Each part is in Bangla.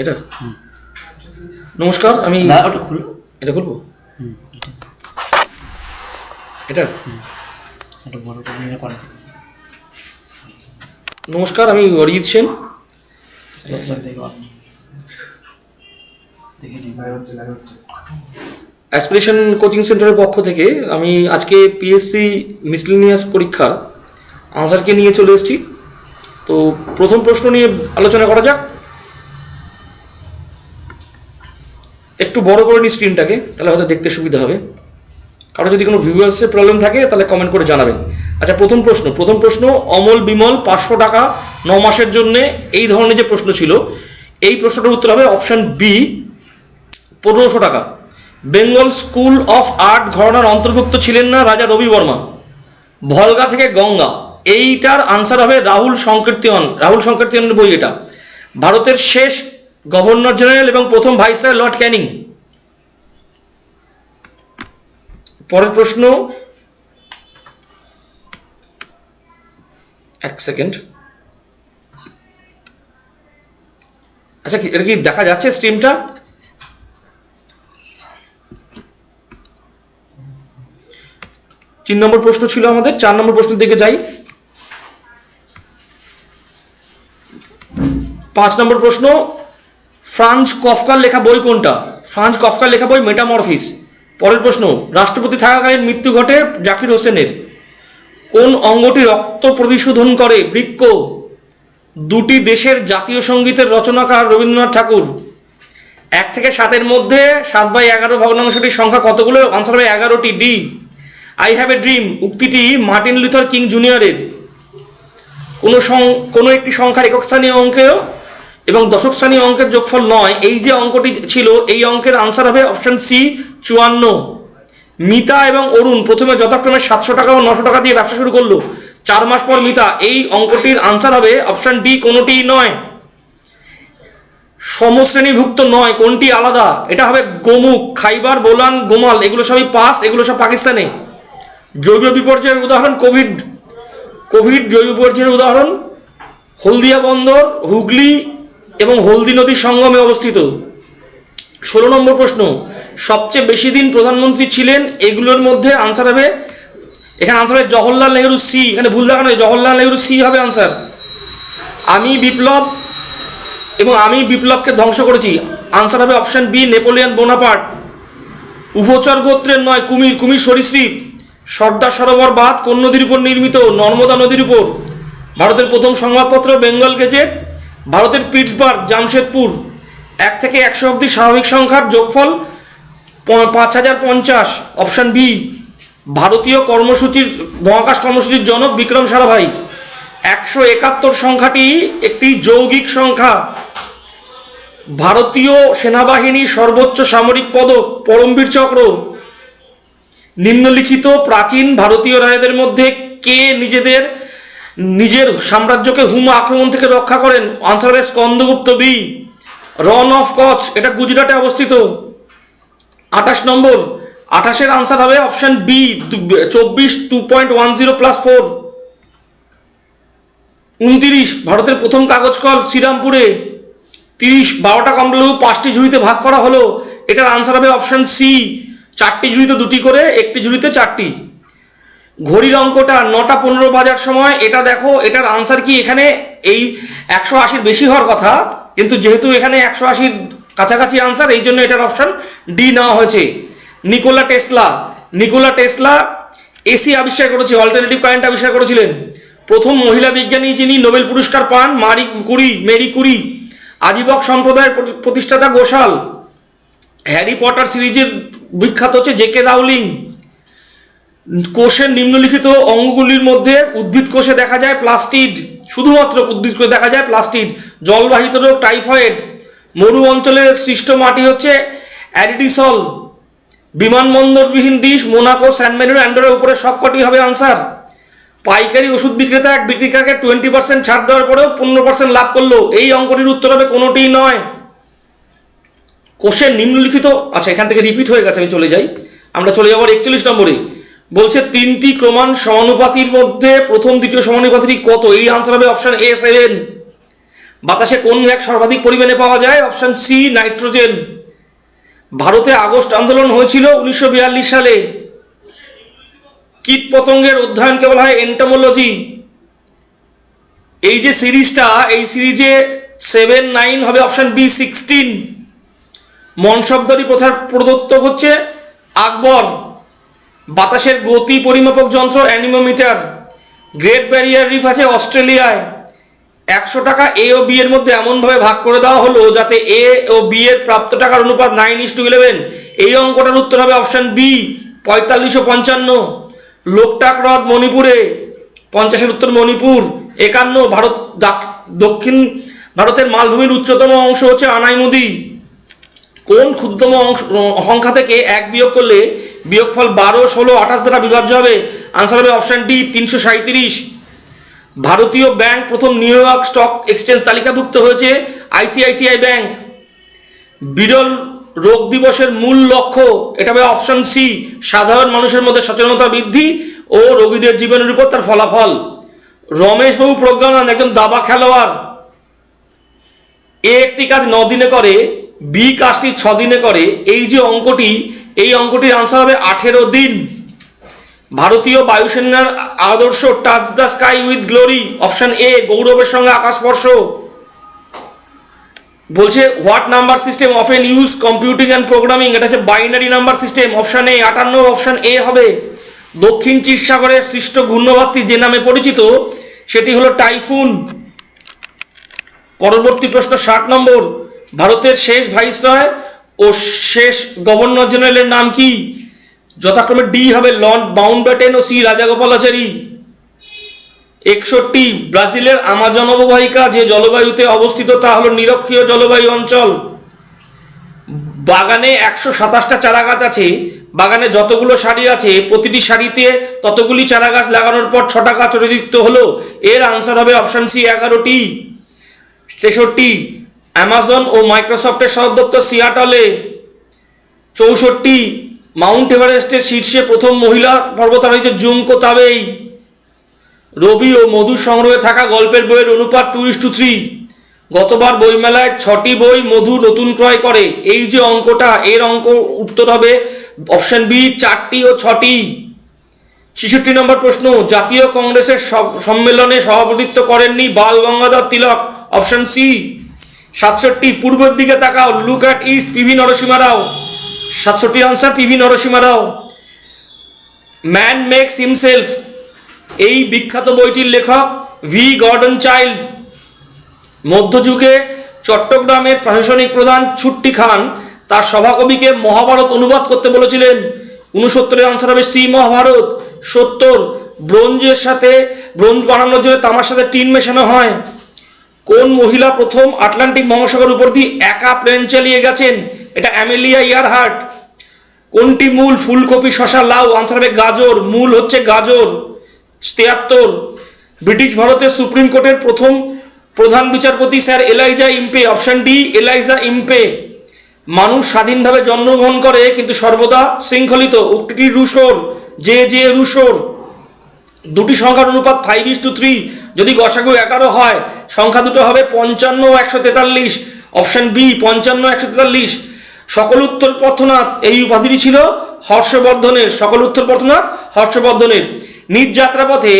এটা। নমস্কার আমি ওটা খুলো এটা হুম এটা। বড় করে নমস্কার আমি অরিজিৎ সেন। অ্যাসপিরেশন কোচিং সেন্টারের পক্ষ থেকে আমি আজকে পিএসসি মিসলিনিয়াস পরীক্ষা আনসারকে নিয়ে চলে এসেছি। তো প্রথম প্রশ্ন নিয়ে আলোচনা করা যাক। একটু বড় করে নিই স্ক্রিনটাকে তাহলে হয়তো দেখতে সুবিধা হবে। কারও যদি কোনো ভিউয়ার্সের প্রবলেম থাকে, তাহলে কমেন্ট করে জানাবেন। আচ্ছা প্রথম প্রশ্ন। প্রথম প্রশ্ন, অমল বিমল, পাঁচশো টাকা, ন মাসের জন্য এই ধরনের যে প্রশ্ন ছিল, এই প্রশ্নটার উত্তর হবে অপশান বি পনেরোশো টাকা। বেঙ্গল স্কুল অফ আর্ট ঘরানার অন্তর্ভুক্ত ছিলেন না রাজা রবি বর্মা। ভলগা থেকে গঙ্গা। এইটার আনসার হবে রাহুল সংকীর্তন রাহুল সংকীর্তনের বই এটা। ভারতের শেষ গভর্নর জেনারেল এবং প্রথম ভাইসরয় লর্ড ক্যানিং। পরের প্রশ্ন। এক সেকেন্ড। আচ্ছা এটা কি দেখা যাচ্ছে স্ট্রিমটা? তিন নম্বর প্রশ্ন ছিল আমাদের, চার নম্বর প্রশ্নের দিকে যাই। পাঁচ নম্বর প্রশ্ন ফ্রান্স কফকার লেখা বই কোনটা? ফ্রান্স কফকার লেখা বই মেটামরফিস। পরের প্রশ্ন, রাষ্ট্রপতি থাকাকালীন মৃত্যু ঘটে জাকির হোসেনের। কোন অঙ্গটি রক্ত প্রতিশোধন করে? বৃক্ক। দুটি দেশের জাতীয় সঙ্গীতের রচনাকার রবীন্দ্রনাথ ঠাকুর। এক থেকে সাতের মধ্যে সাত বাই এগারো ভগ্নাংশটির সংখ্যা কতগুলো? আনসার হবে এগারোটি। D I have a dream উক্তিটি মার্টিন লুথার কিং জুনিয়রের। কোনো কোনো একটি সংখ্যার একক স্থানীয় অঙ্কেও এবং দশক স্থানীয় অঙ্কের যোগফল নয়। এই যে অঙ্কটি ছিল, এই অঙ্কের আনসার হবে অপশন সি চুয়ান্ন। মিতা এবং অরুণ প্রথমে যথাক্রমে সাতশো টাকা ও নশো টাকা দিয়ে ব্যবসা শুরু করল। চার মাস পর মিতা, এই অঙ্কটির আনসার হবে অপশন ডি কোনোটিই নয়। সমশ্রেণীভুক্ত নয়, কোনটি আলাদা? এটা হবে গোমুখ, খাইবার, বোলান, গোমাল, এগুলো সবই পাস, এগুলো সব পাকিস্তানে। জৈব বিপর্যয়ের উদাহরণ, কোভিড। কোভিড জৈব বিপর্যয়ের উদাহরণ, হলদিয়া বন্দর, হুগলি এবং হলদি নদীর সঙ্গমে অবস্থিত। ষোলো নম্বর প্রশ্ন, সবচেয়ে বেশি দিন প্রধানমন্ত্রী ছিলেন, এগুলোর মধ্যে আনসার হবে, এখানে আনসার হবে জওহরলাল নেহরু সি এখানে ভুল দেখানো হয় জওহরলাল নেহরু সি হবে আনসার আমি বিপ্লব এবং আমি বিপ্লবকে ধ্বংস করেছি। আনসার হবে অপশন বি নেপোলিয়ান বোনাপার্ট। উভচর গোত্রের নয়, কুমির কুমির সরীসৃপ। সর্দার সরোবর বাঁধ কোন নদীর উপর নির্মিত? নর্মদা নদীর উপর। ভারতের প্রথম সংবাদপত্র, বেঙ্গল গেজেট। ভারতের পিটসবার্গ, জামশেদপুর, এক থেকে একশো অবধি স্বাভাবিক সংখ্যার যোগফল পাঁচ হাজার পঞ্চাশ, অপশন বি, ভারতীয় কর্মসূচির, মহাকাশ কর্মসূচির জনক বিক্রম সারাভাই। একশো একাত্তর সংখ্যাটি একটি যৌগিক সংখ্যা। ভারতীয় সেনাবাহিনীর সর্বোচ্চ সামরিক পদক, পরমবীর চক্র। নিম্নলিখিত প্রাচীন ভারতীয় রায়দের মধ্যে কে নিজেদের নিজের সাম্রাজ্যকে হুমা আক্রমণ থেকে রক্ষা করেন আনসার হবে স্কন্দগুপ্ত বি, রন অফ কচ, এটা গুজরাটে অবস্থিত। আঠাশ নম্বর, আঠাশের আনসার হবে অপশন বি চব্বিশ two point one zero plus four উনতিরিশ, ভারতের প্রথম কাগজ কল শ্রীরামপুরে। তিরিশ, বারোটা কমপ্লেও পাঁচটি ঝুড়িতে ভাগ করা হলো, এটার আনসার হবে অপশন সি, চারটি ঝুড়িতে দুটি করে, একটি ঝুড়িতে চারটি। ঘড়ির অঙ্কটা নটা পনেরো বাজার সময়। এটা দেখো, এটার আনসার কি এখানে? এই একশো আশির বেশি হওয়ার কথা, কিন্তু যেহেতু এখানে একশো আশির কাছাকাছি আনসার এই জন্য এটার অপশন ডি নেওয়া হয়েছে। Nikola Tesla. Nikola Tesla AC আবিষ্কার করেছে অল্টারনেটিভ কারেন্ট আবিষ্কার করেছিলেন। প্রথম মহিলা বিজ্ঞানী যিনি নোবেল পুরস্কার পান, মারি কুরি, মেরি কুরি, আজীবক সম্প্রদায়ের প্রতিষ্ঠাতা গোশাল। হ্যারি পটার সিরিজের বিখ্যাত হচ্ছে জেকে রাউলিং। কোষের নিম্নলিখিত অঙ্গগুলির মধ্যে উদ্ভিদ কোষে দেখা যায় প্লাস্টিড, শুধুমাত্র উদ্ভিদ কোষে দেখা যায় প্লাস্টিড, জলবাহিত রোগ, টাইফয়েড। মরু অঞ্চলের সৃষ্ট মাটি হচ্ছে অ্যাডিডিসল বিমানবন্দরবিহীন দেশ মোনাকো, স্যান মেরিনো অ্যান্ডোরের উপরে সবকটি হবে আনসার। পাইকারি ওষুধ বিক্রেতা এক বিক্রেতাকে টোয়েন্টি পার্সেন্ট ছাড় দেওয়ার পরেও পনেরো পার্সেন্ট লাভ করল। এই অঙ্কটির উত্তর হবে কোনোটিই নয়। কোষের নিম্নলিখিত আচ্ছা এখান থেকে রিপিট হয়ে গেছে, আমি চলে যাই। আমরা চলে যাব একচল্লিশ নম্বরে। বলছে তিনটি ক্রমান সমানুপাতির মধ্যে প্রথম, দ্বিতীয় সমানুপাতিটি কত? এই আনসার হবে অপশন এ সেভেন বাতাসে কোন এক সর্বাধিক পরিমাণে পাওয়া যায়? অপশন সি নাইট্রোজেন ভারতে আগস্ট আন্দোলন হয়েছিল উনিশশো বিয়াল্লিশ সালে। কীট পতঙ্গের অধ্যয়নকে বলা হয় এন্টোমোলজি এই যে সিরিজটা, এই সিরিজে সেভেন নাইন হবে অপশন বি সিক্সটিন মনসবদারি প্রথার প্রদত্ত হচ্ছে আকবর। বাতাসের গতি পরিমাপক যন্ত্র অ্যানিমোমিটার। গ্রেট ব্যারিয়ার রিফ আছে অস্ট্রেলিয়ায়। একশো টাকা এ ও বি এর মধ্যে এমনভাবে ভাগ করে দেওয়া হলো যাতে এ ও বি এর প্রাপ্ত টাকার অনুপাত নাইন ইস টু ইলেভেন এই অঙ্কটার উত্তর হবে অপশন বি পঁয়তাল্লিশশো পঞ্চান্ন। লোকটাক হ্রদ মণিপুরে, পঞ্চাশের উত্তর মণিপুর। একান্ন, ভারত দাক- দক্ষিণ ভারতের মালভূমির উচ্চতম অংশ হচ্ছে আনাই নদী কোন ক্ষুদ্রতম অংশ সংখ্যা থেকে এক বিয়োগ করলে বিয়োগফল বারো, ষোলো, আঠাশ দ্বারা বিভাজ্য হবে। আনসার হবে অপশন ডি তিনশো সাঁত্রিশ ভারতীয় ব্যাংক প্রথম নিউ ইয়র্ক স্টক এক্সচেঞ্জ তালিকাভুক্ত হয়েছে, আইসিআইসিআই ব্যাংক। বিরল রোগ দিবসের মূল লক্ষ্য, এটা হবে অপশন সি সাধারণ মানুষের মধ্যে সচেতনতা বৃদ্ধি ও রোগীদের জীবনের উপর তার ফলাফল। রমেশবাবু প্রজ্ঞানন্দ একজন দাবা খেলোয়াড়। এ একটি কাজ ন দিনে করে, বি কাজটি ছ দিনে করে। এই যে অঙ্কটি এই অঙ্কটির আনসার হবে আঠেরো দিন। ভারতীয় বায়ুসেনার আদর্শ touch the sky with glory option A গৌরবের সঙ্গে আকাশ স্পর্শ বলছে what number system of in use computing and programming এটা হচ্ছে binary number system option A আটান্ন অপশন এ হবে। দক্ষিণ চীন সাগরের সৃষ্ট ঘূর্ণবার্তি যে নামে পরিচিত, সেটি হলো টাইফুন পরবর্তী প্রশ্ন ষাট নম্বর। ভারতের শেষ ভাইসরয় ও শেষ গভর্নর জেনারেলের নাম কি? যথাক্রমে ডি হবে লর্ড মাউন্টব্যাটেন ও সি রাজাগোপালাচারী। একষট্টি, ব্রাজিলের আমাজন অববাহিকা যে জলবায়ুতে অবস্থিত তা হলো নিরক্ষীয় জলবায়ু অঞ্চল। বাগানে একশো সাতাশটা চারা গাছ আছে। বাগানে যতগুলো সারি আছে, প্রতিটি সারিতে ততগুলি চারা গাছ লাগানোর পর ছটা গাছ অতিরিক্ত হলো। এর আনসার হবে অপশন সি এগারোটি। তেষট্টি অ্যামাজন ও মাইক্রোসফটের সদর দপ্তর সিয়াটলে চৌষট্টি মাউন্ট এভারেস্টের শীর্ষে প্রথম মহিলা পর্বতারোহী যে জুমকো তাবেই রবি ও মধু সংগ্রহে থাকা গল্পের বইয়ের অনুপাত টু ইস টু থ্রি গতবার বইমেলায় ছটি বই মধু নতুন ক্রয় করে। এই যে অঙ্কটা, এর অঙ্ক উত্তর হবে অপশন বি, চারটি ও ছটি। ছেষট্টি নম্বর প্রশ্ন, জাতীয় কংগ্রেসের সম্মেলনে সভাপতিত্ব করেননি বাল গঙ্গাধর তিলক। অপশন সি সাতষট্টি পূর্বের দিকে তাকাও look at east PV Narasimha Rao সাতষট্টি answer PV Narasimha Rao man makes himself এই বিখ্যাত বইটির লেখক ভি গর্ডন চাইল্ড মধ্যযুগে চট্টগ্রামের প্রশাসনিক প্রধান ছুট্টি খান তার সভাকবিকে মহাভারত অনুবাদ করতে বলেছিলেন। উনসত্তরের আনসার হবে সি মহাভারত। সত্তর, ব্রোঞ্জের সাথে, ব্রোঞ্জ বানানোর জন্য তামার সাথে টিন মেশানো হয়। কোন মহিলা প্রথম আটলান্টিক মহাসাগর উপর দিয়ে একা প্লেন চালিয়ে গেছেন? এটা অ্যামেলিয়া ইয়ারহার্ট। কোনটি মূল ফুলকপি শশা? লাউ আনসার হবে গাজর। মূল হচ্ছে গাজর। তিয়াত্তর। ব্রিটিশ ভারতের সুপ্রিম কোর্টের প্রথম প্রধান বিচারপতি sir Elijah Impey. Option D, Elijah Impey. মানুষ স্বাধীনভাবে জন্মগ্রহণ করে, কিন্তু সর্বদা শৃঙ্খলিত। উক্তিটি রুশোর যে যে রুশোর। দুটি সংখ্যার অনুপাত ফাইভ ইস টু থ্রি যদি গসাগু এগারো হয়, সংখ্যা দুটো হবে পঞ্চান্ন একশো তেতাল্লিশ। অপশন বি পঞ্চান্ন একশো তেতাল্লিশ। সকল উত্তর পথনাথ, এই উপাধিটি ছিল হর্ষবর্ধনের। সকল উত্তর পথনাথ, হর্ষবর্ধনের। নিজ যাত্রাপথে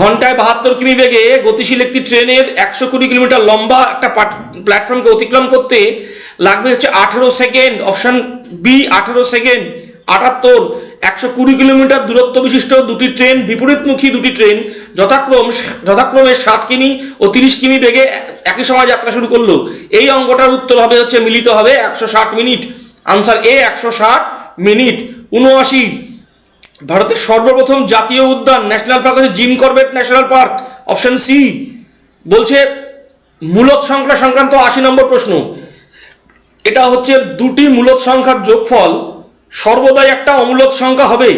ঘন্টায় বাহাত্তর কিমি বেগে গতিশীল একটি ট্রেনের একশো কুড়ি কিলোমিটার লম্বা একটা প্ল্যাটফর্মকে অতিক্রম করতে লাগবে হচ্ছে আঠেরো সেকেন্ড অপশন বি আঠেরো সেকেন্ড আটাত্তর। একশো কুড়ি কিলোমিটার দূরত্ব বিশিষ্ট দুটি ট্রেন, বিপরীতমুখী দুটি ট্রেন, যথাক্রম যথাক্রমে সাত কিমি ও তিরিশ কিমি বেগে একই সময় যাত্রা শুরু করল। এই অঙ্কটার উত্তর হবে হচ্ছে মিলিত হবে একশো ষাট মিনিট। আনসার এ, একশো ষাট মিনিট। উনআশি ভারতের সর্বপ্রথম জাতীয় উদ্যান, ন্যাশনাল পার্ক হচ্ছে Jim Corbett national park, option C. বলছে, মূলত সংখ্যা সংক্রান্ত আশি নম্বর প্রশ্ন। এটা হচ্ছে দুটি মূলত সংখ্যার যোগফল সর্বদাই একটা অমূলত সংখ্যা হবে।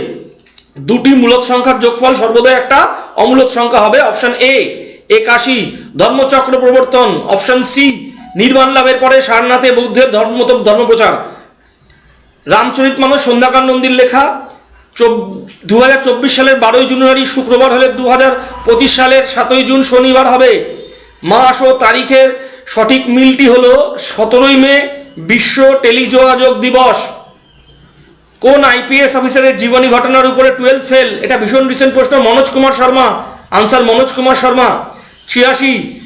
দুটি মূলত সংখ্যার যোগফল সর্বদাই একটা অমূলত সংখ্যা হবে। অপশন এ, একাশি, ধর্মচক্র প্রবর্তন। অপশন সি নির্মাণ লাভের পরে সারনাথে বৌদ্ধের ধর্ম ধর্মপ্রচার। রামচরিত মানস সন্ধ্যাকার নন্দীর লেখা দু হাজার চব্বিশ সালের বারোই জানুয়ারি শুক্রবার হলে দু হাজার পঁচিশ সালের সাতই জুন শনিবার হবে। মাস ও তারিখের সঠিক মিলটি হলো সতেরোই মে বিশ্ব টেলিযোগাযোগ দিবস। কোন আইপিএস অফিসারের জীবনী ঘটনার উপরে টুয়েলভ ফেল? এটা ভীষণ রিসেন্ট প্রশ্ন। মনোজ কুমার শর্মা। আনসার মনোজ কুমার শর্মা। ছিয়াশি।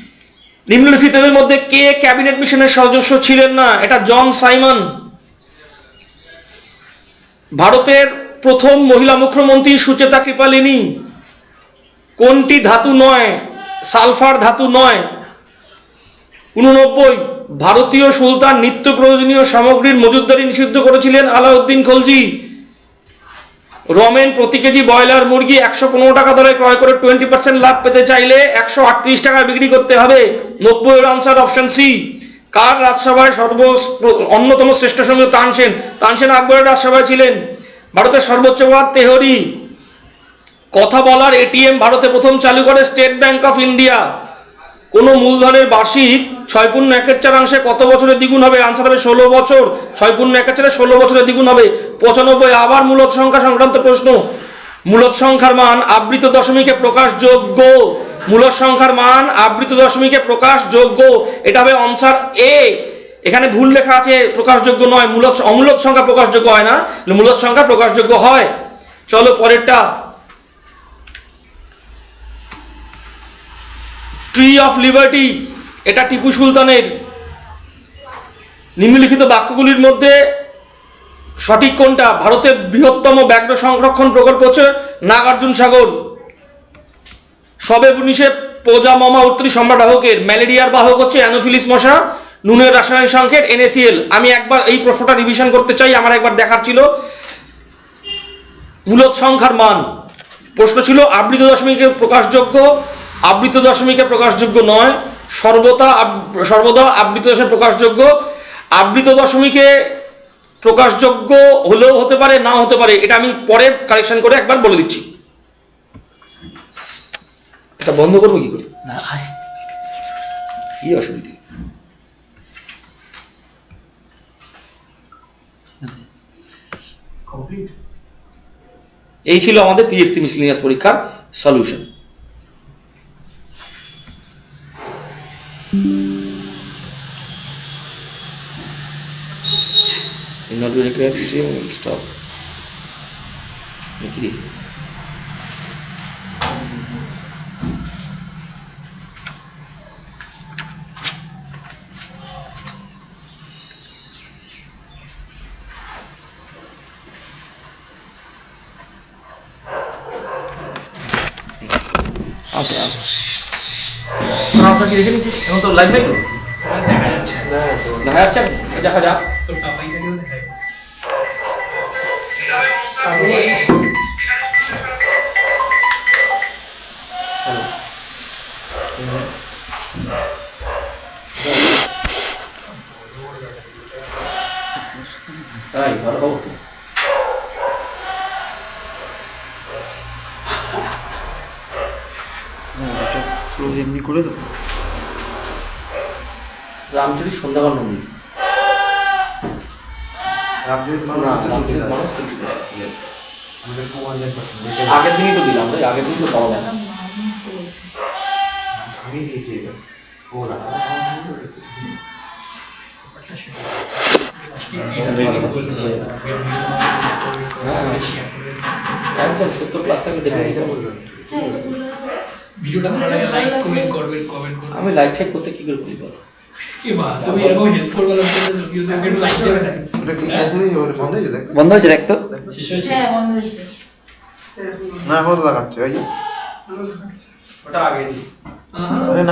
নিম্নলিখিতদের মধ্যে কে ক্যাবিনেট মিশনের সদস্য ছিলেন না? এটা জন সাইমন। ভারতের প্রথম মহিলা মুখ্যমন্ত্রী সুচেতা কৃপালিনী। কোনটি ধাতু নয়? সালফার ধাতু নয়। উননব্বই, ভারতীয় সুলতান নিত্য প্রয়োজনীয় সামগ্রীর মজুদদারি নিষিদ্ধ করেছিলেন আলাউদ্দিন খলজি। রমেন প্রতি কেজি ব্রয়লার মুরগি একশো পনেরো টাকা দরে ক্রয় করে টোয়েন্টি পার্সেন্ট লাভ পেতে চাইলে একশো আটত্রিশ টাকা বিক্রি করতে হবে। নব্বই এর আনসার অপশন সি। কার রাজসভায় সর্ব অন্যতম শ্রেষ্ঠ সঙ্গে তানসেন তানসেন আকবরের রাজসভায় ছিলেন। ভারতের সর্বোচ্চ বাদ তেহরি। কথা বলার এটিএম ভারতে প্রথম চালু করে স্টেট ব্যাংক অফ ইন্ডিয়া। কোনো মূলধনের বার্ষিক ছয় পূর্ণ একের চারাংশে কত বছরের দ্বিগুণ হবে? আনসার হবে ষোলো বছর। ছয় পূর্ণ একের চারে ষোলো বছরের দ্বিগুণ হবে। পঁচানব্বই, আবার মূলত সংখ্যা সংক্রান্ত প্রশ্ন। মূলত সংখ্যার মান আবৃত দশমিকে প্রকাশযোগ্য। মূলত সংখ্যার মান আবৃত দশমিকে প্রকাশযোগ্য। এটা হবে আনসার এ এখানে ভুল লেখা আছে, প্রকাশযোগ্য নয়। মূলত, অমূলত সংখ্যা প্রকাশযোগ্য হয় না মূলত সংখ্যা প্রকাশযোগ্য হয়। চলো পরেরটা। ট্রি অফ লিবার্টি এটা টিপু সুলতানের নিম্নলিখিত বাক্যগুলির মধ্যে সঠিক কোনটা? ভারতের বৃহত্তম ব্যাঘ্র সংরক্ষণ প্রকল্প হচ্ছে নাগার্জুন সাগর। সবে উনিশে পোজা মামা উত্তরী সম্রাট বাহকের ম্যালেরিয়ার বাহক হচ্ছে অ্যানোফিলিস মশা, নুনের রাসায়নিক সংকেত, এনএসিএল। আমি একবার এই প্রশ্নটা রিভিশন করতে চাই, আমার একবার দেখার ছিল। মূলত সংখ্যার মান। প্রশ্ন ছিল, আবৃত দশমিকে প্রকাশযোগ্য, আবৃত দশমিকে প্রকাশযোগ্য নয়। সর্বদা আব- সর্বদা আবৃত দশমিকে প্রকাশযোগ্য। আবৃত দশমীকে প্রকাশযোগ্য হলেও হতে পারে নাও হতে পারে এটা আমি পরে কারেকশন করে একবার বলে দিচ্ছি। এটা বন্ধ করব কি করে? না কি অসুবিধে? এই ছিল আমাদের পিএসসি মিসলিনিয়াস পরীক্ষার solution not really correct stream will stop. Nikiri Awesome, awesome. আসো কি দেখে নিচ্ছিস? এখন তো লাইভ নাই তো? দেখা যাচ্ছে। দেখা যাচ্ছে দেখা যাক। তোর এমনি করে দেবো। রামচুরি সন্ধ্যাকাল মন্দির। আগের দিনই তো দিলাম রে আগের দিন তো পাওয়া যায় না। আমি দিয়েছি এটা ও না হ্যাঁ একদম সত্তর প্লাস থাকলে দেখে নিতে হবে। ভিডিওটা ভালো লাগে লাইক কমেন্ট করবেন কমেন্ট করবেন আমি লাইক টাইপ করতে কি করে করি বলো তুমি এরকম হেল্প করবে না ভিডিও লাইক দেবে না বন্ধ হয়েছে দেখ বন্ধ হয়েছে দেখ তো। শেষ হয়েছে? হ্যাঁ বন্ধ হয়েছে। না এখন দেখাচ্ছে ওই যে। ওটা আগে।